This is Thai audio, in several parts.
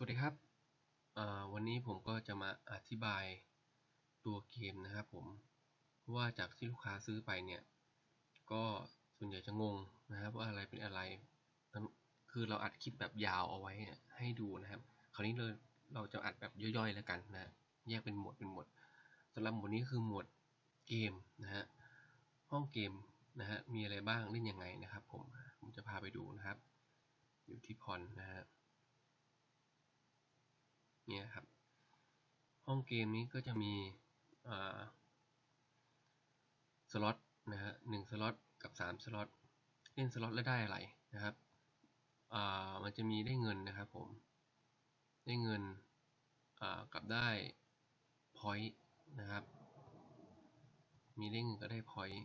สวัสดีครับ วันนี้ผมก็จะมาอธิบายตัวเกมนะครับผม ว่าจากที่ลูกค้าซื้อไปเนี่ย ก็ส่วนใหญ่จะงงนะครับ ว่าอะไรเป็นอะไร คือเราอัดคลิปแบบยาวเอาไว้เนี่ยให้ดูนะครับ คราวนี้เลยเราจะอัดแบบย่อยๆแล้วกันนะ แยกเป็นหมวดเป็นหมวดสำหรับหมวดนี้คือหมวดเกมนะฮะ ห้องเกมนะฮะ มีอะไรบ้างเล่นยังไงนะครับ ผม ผมจะพาไปดูนะครับ อยู่ที่พรนะฮะ เนี่ยครับ ห้องเกมนี้ก็จะมีสล็อตนะฮะหนึ่งสล็อตกับสามสล็อตเล่นสล็อตแล้วได้อะไรนะครับมันจะมีได้เงินนะครับผม ได้เงินกับได้ point นะครับ มีได้เงินก็ได้ point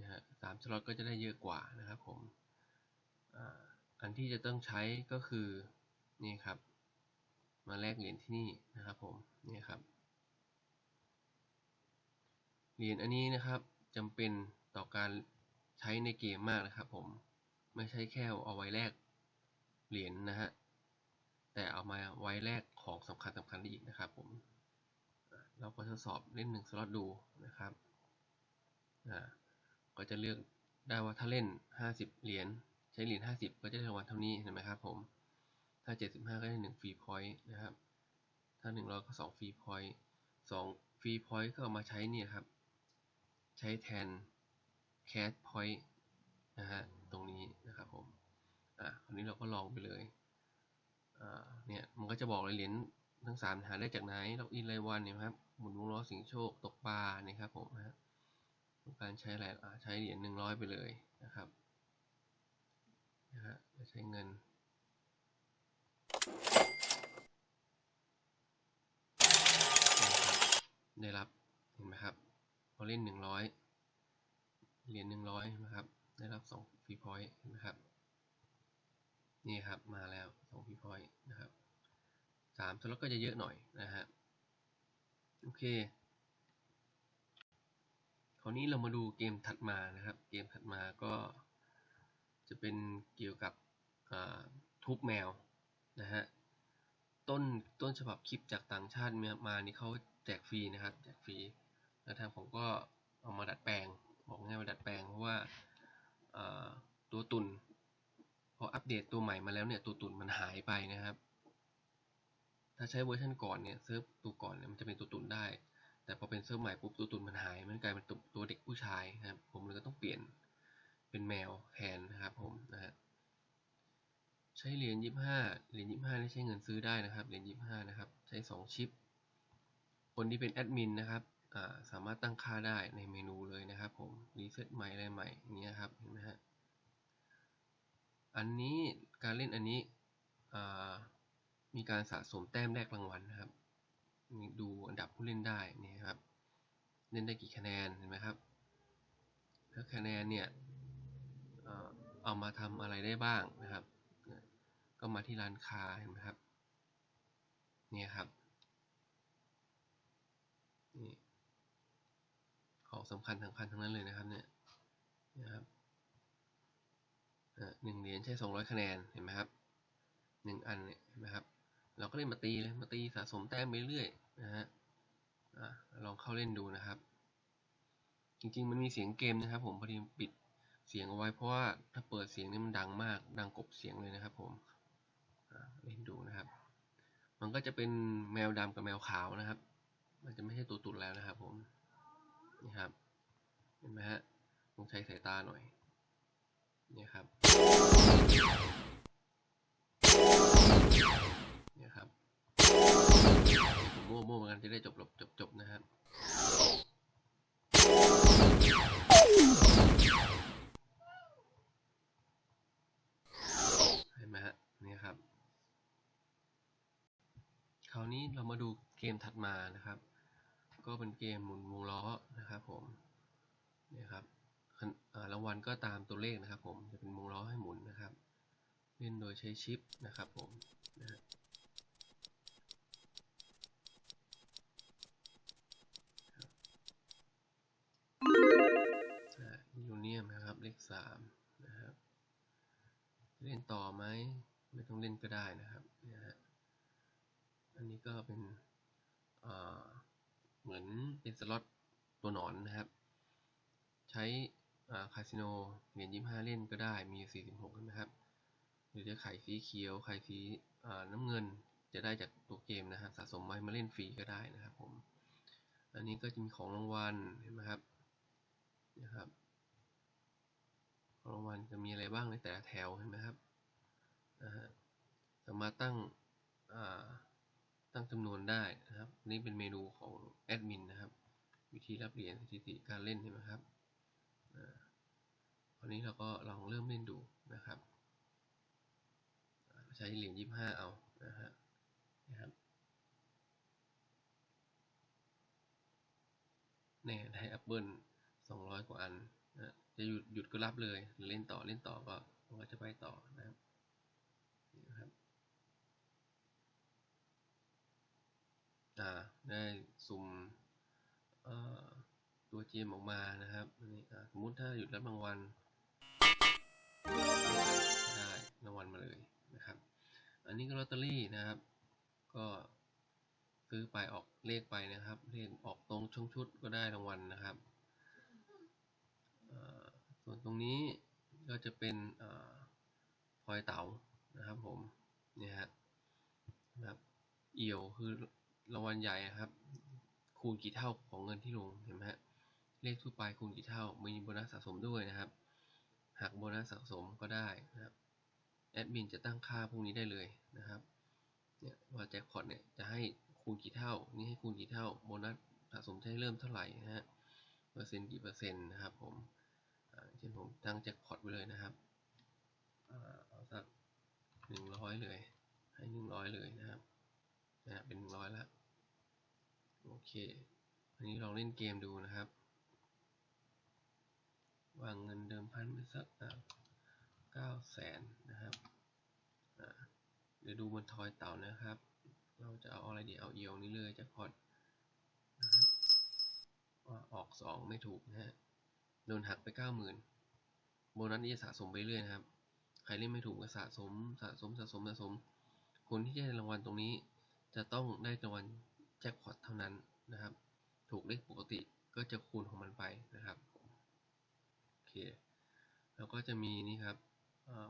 นะฮะสามสล็อตก็จะได้เยอะกว่านะครับผมออันที่จะต้องใช้ก็คือ นี่ครับ มาแลกเหรียญที่นี่นะครับผมนี่ครับเหรียญอันนี้นะครับจำเป็นต่อการใช้ในเกมมากนะครับ ผมไม่ใช่แค่เอาไว้แลกเหรียญนะฮะแต่เอามาไว้แลกของสำคัญสำคัญได้อีกนะครับ ผมเราก็ทดสอบเล่นหนึ่งสล็อตดูนะครับอ่าก็จะเลือกได้ว่าถ้าเล่น 50 เหรียญใช้เหรียญ50 ก็จะได้รางวัลเท่านี้เห็นไหมครับผม ถ้า 75 ก็ได้ 1 ฟรีพอยต์นะครับ ถ้า 100 ก็ 2 ฟรีพอยต์2ฟรีพอยต์ก็เอามาใช้เนี่ยครับ ใช้แทนแคสพอยต์นะฮะ ตรงนี้นะครับผม อะคราวนี้เราก็ลองไปเลย อ่า เนี่ย มันก็จะบอกเลยเหรียญทั้งสามหาได้จากไหนล็อกอินรายวันเนี่ยครับหมุนวงล้อสิงโชคตกปลาเนี่ยครับผมนะฮะการใช้อะไรใช้เหรียญหนึ่งร้อยไปเลยนะครับนะฮะใช้เงิน ได้รับเห็นไหมครับพอเล่นหนึ่งร้อยเหรียญหนึ่งร้อยนะครับได้รับสองฟรีพอยต์นไหมครับนี่ครับมาแล้วสองฟรีพอยต์นะครับสามสล็อตก็จะเยอะหน่อยนะฮะโอเคคราวนี้เรามาดูเกมถัดมานะครับ เกมถัดมาก็จะเป็นเกี่ยวกับทุบแมว นะฮะต้นต้นฉบับคลิปจากต่างชาติมานี่เขาแจกฟรีนะครับแจกฟรีแล้วทางผมก็เอามาดัดแปลง บอกง่ายมาดัดแปลงเพราะว่าตัวตุนพออัปเดตตัวใหม่มาแล้วเนี่ยตัวตุนมันหายไปนะครับ ถ้าใช้เวอร์ชันก่อนเนี่ยเซิร์ฟตัวก่อนเนี่ยมันจะเป็นตัวตุนได้ แต่พอเป็นเซิร์ฟใหม่ปุ๊บตัวตุนมันหายมันกลายเป็นตัวเด็กผู้ชายนะครับผมเลยก็ต้องเปลี่ยนเป็นแมวแทนนะครับผมนะฮะ ช้เหรียญยี่ห้าเหรียญยี่ห้านี่ใช้เงินซื้อได้นะครับเหรียญยี่ห้านะครับ ใช้สองชิป คนที่เป็นแอดมินนะครับสามารถตั้งค่าได้ในเมนูเลยนะครับ ผมรีเซ็ตใหม่อะไรใหม่เงี้ยครับเห็นไหมฮะอันนี้การเล่นอันนี้มีการสะสมแต้มแรกรางวัลนะครับดูอันดับผู้เล่นได้นี่ครับ เล่นได้กี่คะแนนเห็นไหมครับถ้าคะแนนเนี่ยเอามาทำอะไรได้บ้างนะครับ ก็มาที่ร้านค้าเห็นไหมครับนี่ครับนี่ของสำคัญสำคัญทั้งนั้นเลยนะครับเนี่ยนะครับหนึ่งเหรียญใช้สองร้อยคะแนนเห็นไหมครับหนึ่งอันเนี่ยเห็นไหมครับ เราก็เล่นมาตีเลยมาตีสะสมแต้มไปเรื่อยนะฮะลองเข้าเล่นดูนะครับ จริงๆมันมีเสียงเกมนะครับ ผมพอดีปิดเสียงเอาไว้เพราะว่าถ้าเปิดเสียงนี่มันดังมาก ดังกบเสียงเลยนะครับผม เล่นดูนะครับ มันก็จะเป็นแมวดำกับแมวขาวนะครับ มันจะไม่ใช่ตัวตุ่นแล้วนะครับ ผมนี่ครับเห็นไหมฮะต้องใช้สายตาหน่อยนี่ครับนี่ครับผมโม่โม่เหมือนกันจะได้จบจบจบนะครับ เรามาดูเกมถัดมานะครับ ก็เป็นเกมหมุนวงล้อนะครับผมนี่ครับรางวัลก็ตามตัวเลขนะครับ ผมจะเป็นวงล้อให้หมุนนะครับ เล่นโดยใช้ชิปนะครับผมนะฮะยูเนียมนะครับเลขสามนะครับเล่นต่อไหมไม่ต้องเล่นก็ได้นะครับนี่ยฮะ อันนี้ก็เป็นเหมือนเป็นสล็อตตัวหนอนนะครับ ใช้คาสิโนเหรียญยี่ห้าเล่นก็ได้มี 46 นะครับ หรือจะไข่สีเขียวไข่สีน้ำเงินจะได้จากตัวเกมนะครับ สะสมไว้มาเล่นฟรีก็ได้นะครับผมอันนี้ก็จะมีของรางวัลเห็นไหมครับนะครับของรางวัลจะมีอะไรบ้างในแต่ละแถวเห็นไหมครับนะฮะสามารถตั้งอ่า ตั้งจำนวนได้นะครับ นี่เป็นเมนูของแอดมินนะครับ วิธีรับเหรียญสถิติการเล่นเห็นไหมครับอ่านี้เราก็ลองเริ่มเล่นดูนะครับ ใช้เหรียญยี่ห้าเอานะฮะนะครับเนี่ยได้แอปเปิลสองร้อยกว่าอันนะจะหยุดหยุดก็รับเลย เล่นต่อเล่นต่อก็มันก็จะไปต่อนะครับนี่นะครับ อ่า ได้สุ่มตัวเกมออกมานะครับอันนี้อ่สมมุติถ้าหยุดรับรางวัลได้รางวัลมาเลยนะครับ อันนี้ก็ลอตเตอรี่นะครับ ก็ซื้อไปออกเลขไปนะครับ เลขออกตรงช่องชุดก็ได้รางวัลนะครับส่วนตรงนี้ก็จะเป็นพลอยเต๋านะครับผมนี่ฮะนะครับเอี่ยวคือ รางวัลใหญ่นะครับ คูณกี่เท่าของเงินที่ลงเห็นไหมฮะเลขทั่วไปคูณกี่เท่ามีโบนัสสะสมด้วยนะครับหักโบนัสสะสมก็ได้นะครับแอดมินจะตั้งค่าพวกนี้ได้เลยนะครับเนี่ยว่าแจ็คพอตเนี่ยจะให้คูณกี่เท่า นี่ให้คูณกี่เท่าโบนัสสะสมจะให้เริ่มเท่าไหร่นะฮะเปอร์เซ็นต์กี่เปอร์เซ็นต์นะครับผมเช่นผมตั้งแจ็คพอตไว้เลยนะครับเอาสักหนึ่งร้อยเลย ให้หนึ่งร้อยเลยนะครับ นะเป็นร้อยละโอเค อันนี้ลองเล่นเกมดูนะครับ วางเงินเดิมพันไปสักเก้าแสนนะครับเดี๋ยวดูบนทอยเต่านะครับ เราจะเอาอะไรดีเอาเอียวนี้เลยจากพอดนะครับว่าออกสองไม่ถูกนะฮะโดนหักไปเก้าหมื่นโบนัสนี้จะสะสมไปเรื่อยนะครับ ใครเล่นไม่ถูกก็สะสมสะสมสะสมสะสม คนที่จะได้รางวัลตรงนี้ จะต้องได้รางวัลแจ็คพอตเท่านั้นนะครับ ถูกเลขปกติก็จะคูณของมันไปนะครับโอเคแล้วก็จะมีนี่ครับ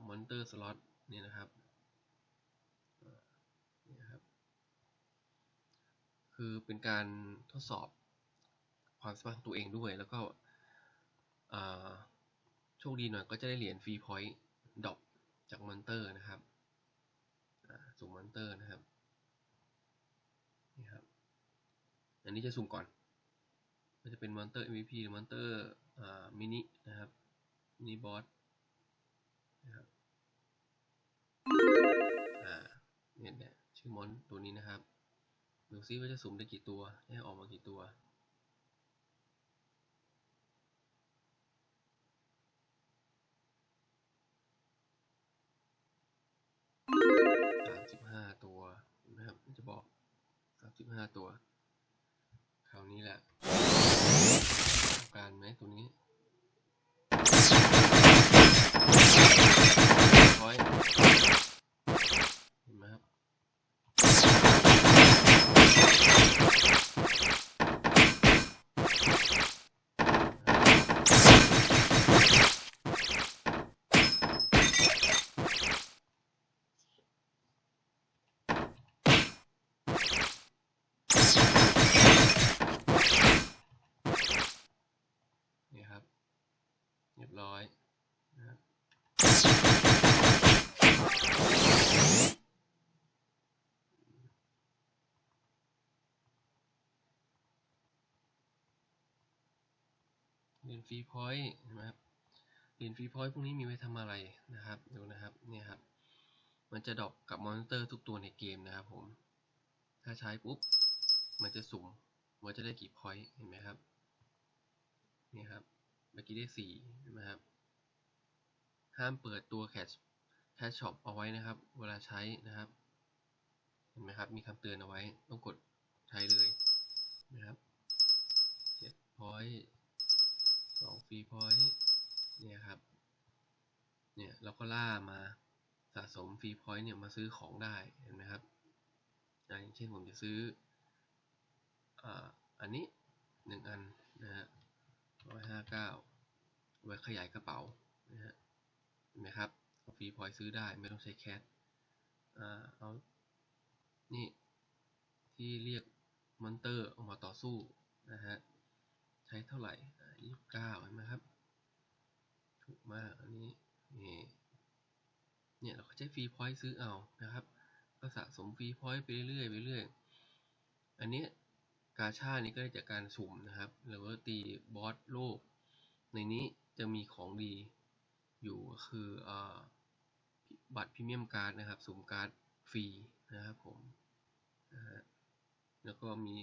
มอนเตอร์สล็อตนี่นะครับนี่ครับ คือเป็นการทดสอบความสามารถตัวเองด้วย แล้วก็โชคดีหน่อยก็จะได้เหรียญฟรีพอยต์ดอปจากมอนเตอร์นะครับสุ่มมอนเตอร์นะครับ อันนี้จะสุ่มก่อนก็จะเป็นมอนเตอร์ MVP หรือมอนเตอร์อ่ามินินะครับมินิบอสนะครับอ่าเนี่ยเนี่ยชื่อมอนตัวนี้นะครับ ดูซิว่าจะสุ่มได้กี่ตัวได้ออกมากี่ตัวสามสิบห้าตัวนะครับจะบอกสามสิบห้าตัว นี้แหละการไหมตัวนี้ร้อยเห็นไหมครับ นี่ครับ เรียบร้อยนะครับ เห รียญฟรีพอยต์เห็นไหมครับเหรียญฟรีพอยต์พวกนี้มีไว้ทำอะไรนะครับดูนะครับเนี่ยครับ มันจะดอปกับมอนสเตอร์ทุกตัวในเกมนะครับผม ถ้าใช้ปุ๊บ มันจะสุ่มว่าจะได้กี่พอยต์เห็นไหมครับนี่ครับเมื่อกี้ได้สี่เห็นไหมครับ ห้ามเปิดตัวแคชแคชช็อปเอาไว้นะครับ เวลาใช้นะครับ เห็นไหมครับ มีคำเตือนเอาไว้ ต้องกดใช้เลยนะครับเจ็ดพอยต์ สองฟรีพอยต์เนี่ยครับ เนี่ยเราก็ล่ามาสะสมฟรีพอยต์เนี่ยมาซื้อของได้เห็นไหมครับอย่างเช่นผมจะซื้ออ,อันนี้หนึ่งอันนะฮะร้อยห้าเก้าไว้ขยายกระเป๋านะฮะเห็นไหมครับฟรีพอยต์ซื้อได้ไม่ต้องใช้แคชเอานี่ที่เรียกมอนเตอร์ออกมาต่อสู้นะฮะใช้เท่าไหร่ ยี่สิบเก้าเห็นไหมครับ ถูกมากอันนี้นี่เนี่ยเราก็ใช้ฟรีพอยต์ซื้อเอานะครับ ก็สะสมฟรีพอยต์ไปเรื่อยๆไปเรื่อยอันนี้กาชานี่ก็ได้จากการสุ่มนะครับหรือว่าตีบอสโลก ในนี้จะมีของดีอยู่คืออบัตรพรีเมียมการ์ดนะครับ สุ่มการ์ดฟรีนะครับผมนะฮะแล้วก็มี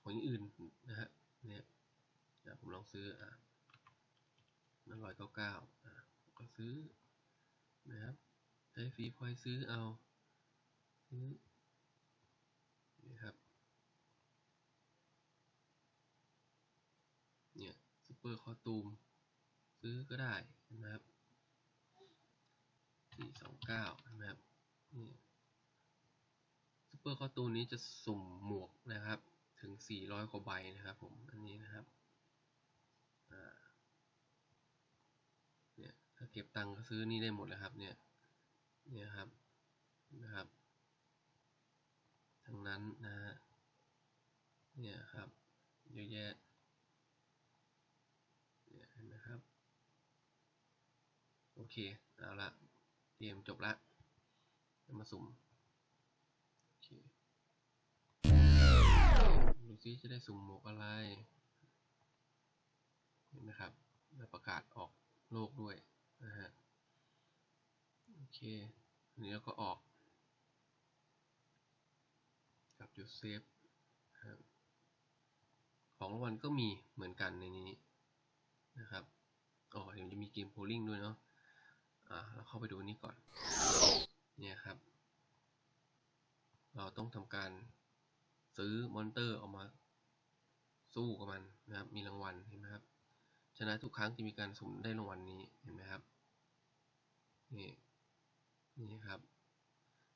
ของอย่างอื่นนะฮะเนี่ย เดี๋ยวผมลองซื้ออะมันร้อยเก้าเก้าอะก็ซื้อนะครับใช้ฟรีพอยซื้อเอาซื้อนี่ครับเนี่ยซูเปอร์คอตูมซื้อก็ได้นะครับสี่สองเก้านะครับนี่ซูเปอร์คอตูมนี้จะสุ่มหมวกนะครับถึงสี่ร้อยกว่าใบนะครับผม อันนี้นะครับ อ่า เนี่ยถ้าเก็บตังค์ก็ซื้อนี่ได้หมดเลยครับเนี่ยเนี่ยครับนะครับ ทั้งนั้นนะฮะเนี่ยครับเยอะแยะเนี่ยเห็นไหมครับ โอเค เอาละเกมจบละจะมาสุ่มโอเคดูซิจะได้สุ่มหมวกอะไร เห็นไหมครับแล้วประกาศออกโลกด้วย นะฮะโอเคอันนี้เราก็ออกกับจุดเซฟของรางวัลก็มีเหมือนกันในนี้นะครับอ๋อเดี๋ยวจะมีเกมโพลิ่งด้วยเนาะอ่าเราเข้าไปดูนี้ก่อน เนี่ยครับ เราต้องทำการซื้อมอนเตอร์ออกมาสู้กับมันนะครับ มีรางวัลเห็นไหมครับ ชนะทุกครั้งจะมีการสุ่มได้รางวัลนี้เห็นไหมครับนี่นี่ครับ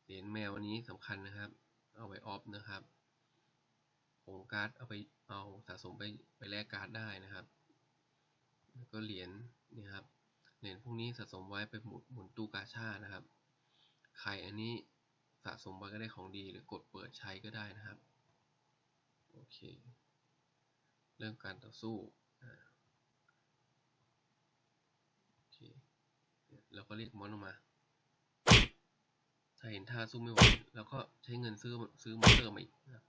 เหรียญแมวอันนี้สำคัญนะครับ เอาไว้ออฟนะครับผงการ์ดเอาไปเอาสะสมไปไปแลกการ์ดได้นะครับ แล้วก็เหรียญนี่ครับเหรียญพวกนี้สะสมไว้ไปหมุนหมุนตู้กาชานะครับไข่อันนี้สะสมไว้ก็ได้ของดีหรือกดเปิดใช้ก็ได้นะครับโอเค เรื่องการต่อสู้อ่า โอเค เราก็เรียกมอนออกมา ถ้าเห็นท่าสู้ไม่ไหวเราก็ใช้เงินซื้อซื้อมอนเตอร์มาอีกนะครับ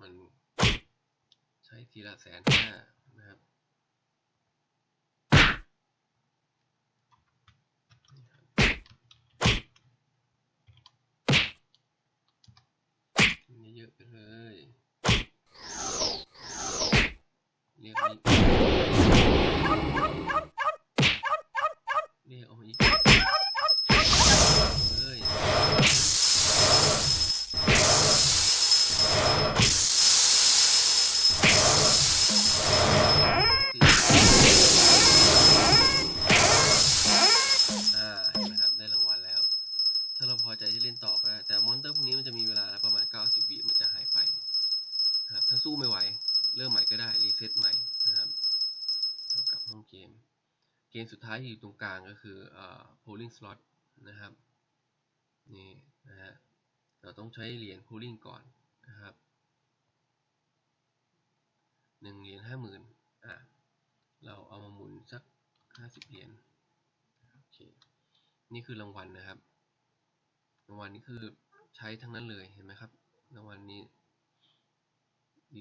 มันใช้ทีละแสนห้านะครับนี่เยอะไปเลยายอยู่ตรงกลางก็คือเอ่อ polling slot นะครับนี่นะฮะเราต้องใช้เหรียญ polling ก่อนนะครับหนึ่งเหรียญห้าหมื่นอะเราเอามาหมุนสักห้าสิบเหรียญโอเคนี่คือรางวัลนะครับ รางวัลนี้คือใช้ทั้งนั้นเลยเห็นไหมครับรางวัลนี้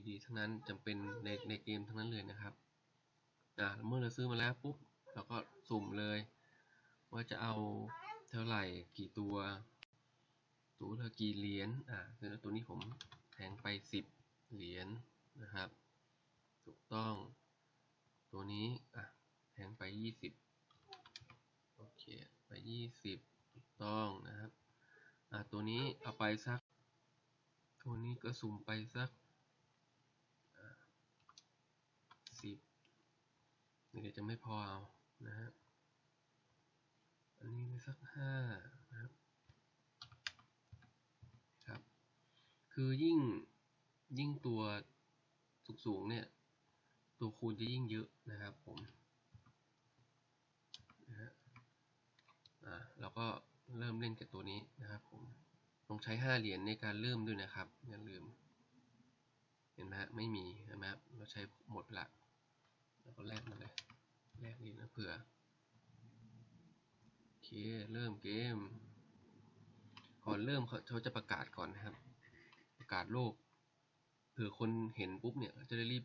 ดีๆ ทั้งนั้นจำเป็นในในเกมทั้งนั้นเลยนะครับอ่าเมื่อเราซื้อมาแล้วปุ๊บ เราก็สุ่มเลย ว่าจะเอาเท่าไหร่กี่ตัว ตัวละกี่เหรียญอ่าคือตัวนี้ผมแทงไปสิบเหรียญนะครับ ถูกต้อง ตัวนี้อะแทงไปยี่สิบโอเค ไปยี่สิบถูกต้องนะครับอ่าตัวนี้เอาไปสัก ตัวนี้ก็สุ่มไปสักสิบเดี๋ยวจะไม่พอเอา นะฮะอันนี้ไปสักห้านะครับครับ คือยิ่งยิ่งตัวสูงๆเนี่ย ตัวคูณจะยิ่งเยอะนะครับผมนะฮะอ่าเราก็เริ่มเล่นกับตัวนี้นะครับผมต้องใช้ห้าเหรียญในการเริ่มด้วยนะครับ อย่าลืม เห็นไหมฮะไม่มีเห็นไหมครับเราใช้หมดละแล้วก็แลกมาเลยแลก นี้นะเผื่อ โอเค เริ่มเกม ก่อนเริ่มเขาเขาจะประกาศก่อนนะครับ ประกาศโลกเผื่อคนเห็นปุ๊บเนี่ยจะได้รีบ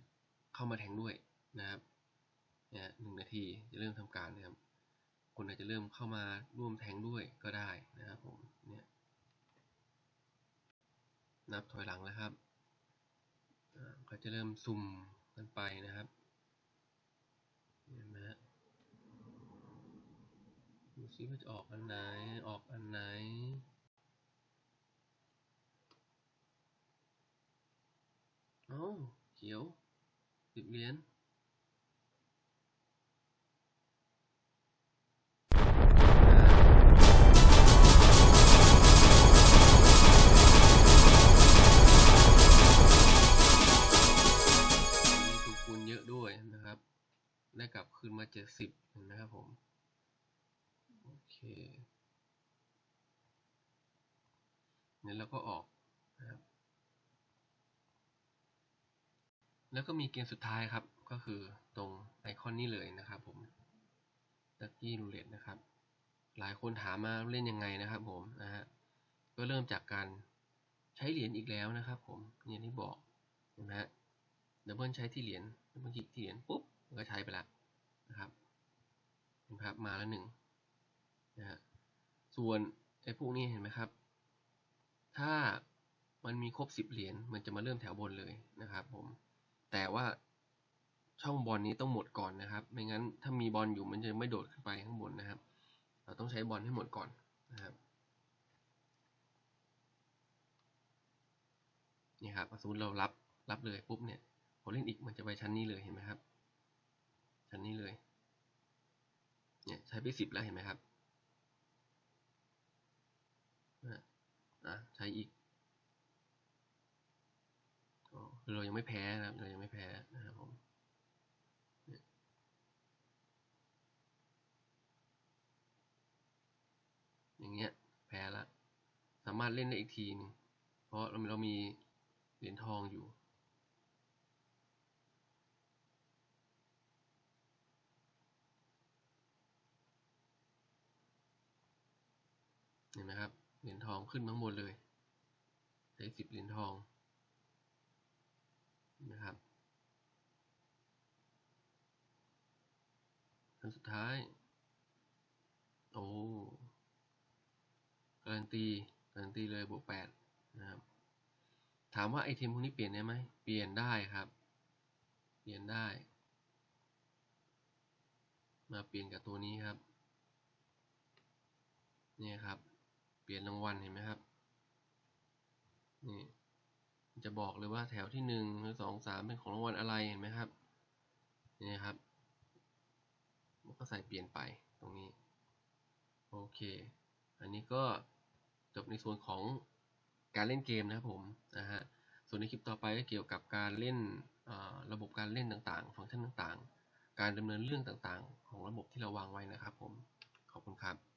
เข้ามาแทงด้วยนะครับเนี่ยหนึ่งนาทีจะเริ่มทำการนะครับ คนอาจจะเริ่มเข้ามาร่วมแทงด้วยก็ได้นะครับผมเนี่ยนับถอยหลังแล้วครับอ่าก็จะเริ่มสุ่มกันไปนะครับ เห็นไหมฮะดู ซิว่าจะออกอันไหน ออกอันไหน เอ้าเขียวสิบเหรียญ แล้วก็มีเกมสุดท้ายครับ ก็คือตรงไอคอนนี้เลยนะครับผมลักกี้รูเล็ตนะครับ หลายคนถามมาเล่นยังไงนะครับผมนะฮะก็เริ่มจากการใช้เหรียญอีกแล้วนะครับผมอย่างที่บอกเห็นไหมฮะดับเบิลใช้ที่เหรียญดับเบิลคลิกที่เหรียญปุ๊บก็ใช้ไปแล้วนะครับเห็นไหมครับมาแล้วหนึ่งนะฮะส่วนไอ้พวกนี้เห็นไหมครับ ถ้ามันมีครบสิบเหรียญมันจะมาเริ่มแถวบนเลยนะครับผม แต่ว่าช่องบอลนี้ต้องหมดก่อนนะครับ ไม่งั้นถ้ามีบอลอยู่มันจะไม่โดดขึ้นไปข้างบนนะครับ เราต้องใช้บอลให้หมดก่อนนะครับนี่ครับสมมติเรารับรับเลยปุ๊บเนี่ยพอเล่นอีกมันจะไปชั้นนี้เลยเห็นไหมครับ ชั้นนี้เลยเนี่ยใช้ไปสิบแล้วเห็นไหมครับอะใช้อีกอ๋อ คือเรายังไม่แพ้นะครับ เรายังไม่แพ้นะครับผมอย่างเงี้ยแพ้ละ สามารถเล่นได้อีกทีหนึงเพราะเราเรามีเหรียญทองอยู่ เห็นไหมครับ เหรียญทองขึ้นมาข้างบนเลยใช้สิบเหรียญทอง นะครับครั้งสุดท้าย โอ้การันตีการันตีเลยบวกแปดนะครับ ถามว่าไอเทมพวกนี้เปลี่ยนได้ไหม เปลี่ยนได้ครับ เปลี่ยนได้ มาเปลี่ยนกับตัวนี้ครับ นี่ครับ เปลี่ยนรางวัลเห็นไหมครับ นี่ จะบอกเลยว่าแถวที่หนึ่งหรือสองสามเป็นของรางวัลอะไรเห็นไหมครับนี่ครับมันก็ใส่เปลี่ยนไปตรงนี้โอเค อันนี้ก็จบในส่วนของการเล่นเกมนะครับผมนะฮะส่วนในคลิปต่อไปก็เกี่ยวกับการเล่นระบบการเล่นต่างๆ ฟังก์ชันต่างๆ การดำเนินเรื่องต่างๆ ของระบบที่เราวางไว้นะครับผมขอบคุณครับ